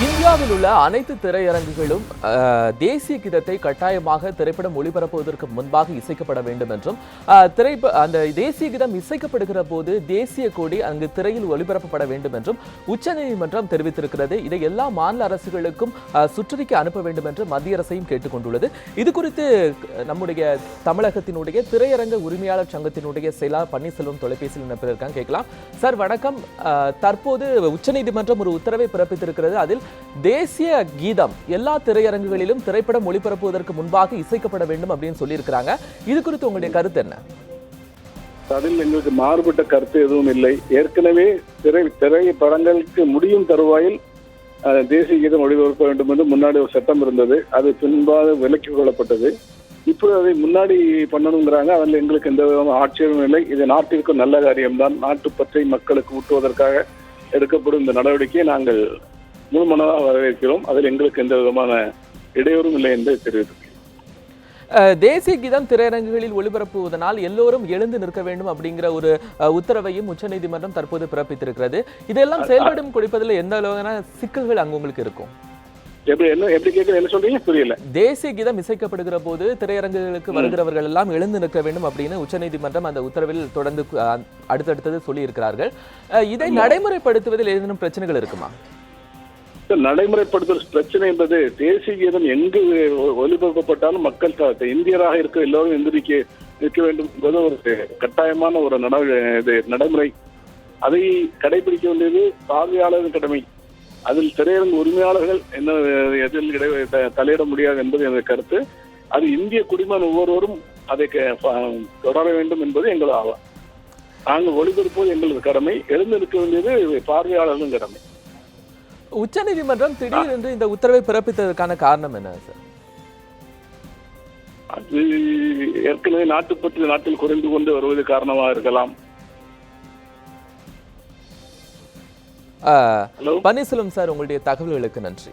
இந்த இந்தியாவில் உள்ள அனைத்து திரையரங்குகளும் தேசிய கீதத்தை கட்டாயமாக திரைப்படம் ஒளிபரப்புவதற்கு முன்பாக இசைக்கப்பட வேண்டும் என்றும் திரைப்ப அந்த தேசிய கீதம் இசைக்கப்படுகிற போது தேசிய கொடி அங்கு திரையில் ஒளிபரப்பப்பட வேண்டும் என்றும் உச்சநீதிமன்றம் தெரிவித்திருக்கிறது. இதை எல்லா மாநில அரசுகளுக்கும் சுற்றறிக்கை அனுப்ப வேண்டும் என்று மத்திய அரசையும் கேட்டுக்கொண்டுள்ளது. இது குறித்து நம்முடைய தமிழகத்தினுடைய திரையரங்க உரிமையாளர் சங்கத்தினுடைய செயலாளர் பன்னீர்செல்வம் தொலைபேசியில் இணைப்பிருக்காங்க கேட்கலாம். சார் வணக்கம். தற்போது உச்சநீதிமன்றம் ஒரு உத்தரவை பிறப்பித்திருக்கிறது. அதில் தேசிய கீதம் எல்லா திரையரங்குகளிலும் திரைப்படம் ஒளிபரப்புவதற்கு முன்பாக இசைக்கப்பட வேண்டும் அப்படின்னு சொல்லியிருக்கிறாங்க. இது குறித்து உங்களுடைய கருத்து என்ன? அதில் எங்களுக்கு மாறுபட்ட கருத்து எதுவும் இல்லை. ஏற்கனவே திரை திரைப்படங்களுக்கு முடியும் தருவாயில் தேசிய கீதம் ஒளிபரப்ப வேண்டும் என்று முன்னாடி ஒரு சட்டம் இருந்தது. அது பின்பாக விலக்கிக் கொள்ளப்பட்டது. இப்போ அதை முன்னாடி பண்ணணுங்கிறாங்க. அதில் எங்களுக்கு எந்த விதமான ஆட்சேபமும் இல்லை. இது நாட்டிற்கு நல்ல காரியம்தான். நாட்டுப்பற்றை மக்களுக்கு ஊட்டுவதற்காக எடுக்கப்படும் இந்த நடவடிக்கையை நாங்கள் முழுமனதாக வரவேற்கிறோம். அதில் எங்களுக்கு எந்த விதமான இடையூறும் இல்லை என்று தெரிவித்துள்ளேன் அஹ், தேசிய கீதம் திரையரங்குகளில் ஒளிபரப்புவதனால் எல்லோரும் எழுந்து நிற்க வேண்டும் அப்படிங்கிற ஒரு உத்தரவையும் உச்சநீதிமன்றம் தற்போது பிறப்பித்திருக்கிறது. இதெல்லாம் செயல்படும் கொடுப்பதில் எந்த அளவான சிக்கல்கள் அங்கு உங்களுக்கு இருக்கும்? தேசிய கீதம் இசைக்கப்படுகிற போது திரையரங்குகளுக்கு வருகிறவர்கள் எல்லாம் எழுந்து நிற்க வேண்டும் அப்படின்னு உச்சநீதிமன்றம் அந்த உத்தரவில் தொடர்ந்து அடுத்தடுத்தது சொல்லியிருக்கிறார்கள். அஹ், இதை நடைமுறைப்படுத்துவதில் ஏதேனும் பிரச்சனைகள் இருக்குமா? நடைமுறைப்படுத்தல் பிரச்சனை என்பது தேசிய கீதம் எங்கு ஒலிபரப்பப்பட்டாலும் மக்கள் இந்தியராக இருக்க எல்லோரும் எந்திரிக்க இருக்க வேண்டும் என்பது ஒரு கட்டாயமான ஒரு நட இது நடைமுறை. அதை கடைபிடிக்க வேண்டியது பார்வையாளரின் கடமை. அதில் திரையரங்கு உரிமையாளர்கள் என்ன எதில் த- தலையிட முடியாது என்பது எனது கருத்து. அது இந்திய குடிமகன் ஒவ்வொருவரும் அதை க- தொடர வேண்டும் என்பது எங்கள் ஆவா நாங்கள் ஒளிபரப்புவது எங்களது கடமை. எழுந்திருக்க வேண்டியது பார்வையாளர்களின் கடமை. உச்சநீதிமன்றம் திடீரென்று இந்த உத்தரவை பிறப்பித்ததற்கான காரணம் என்ன சார் அது ஏற்கனவே நாட்டுப்பற்று நாட்டில் குறைந்து கொண்டு வருவது காரணமாக இருக்கலாம். பன்னீர்செல்வம் சார் உங்களுடைய தகவல்களுக்கு நன்றி.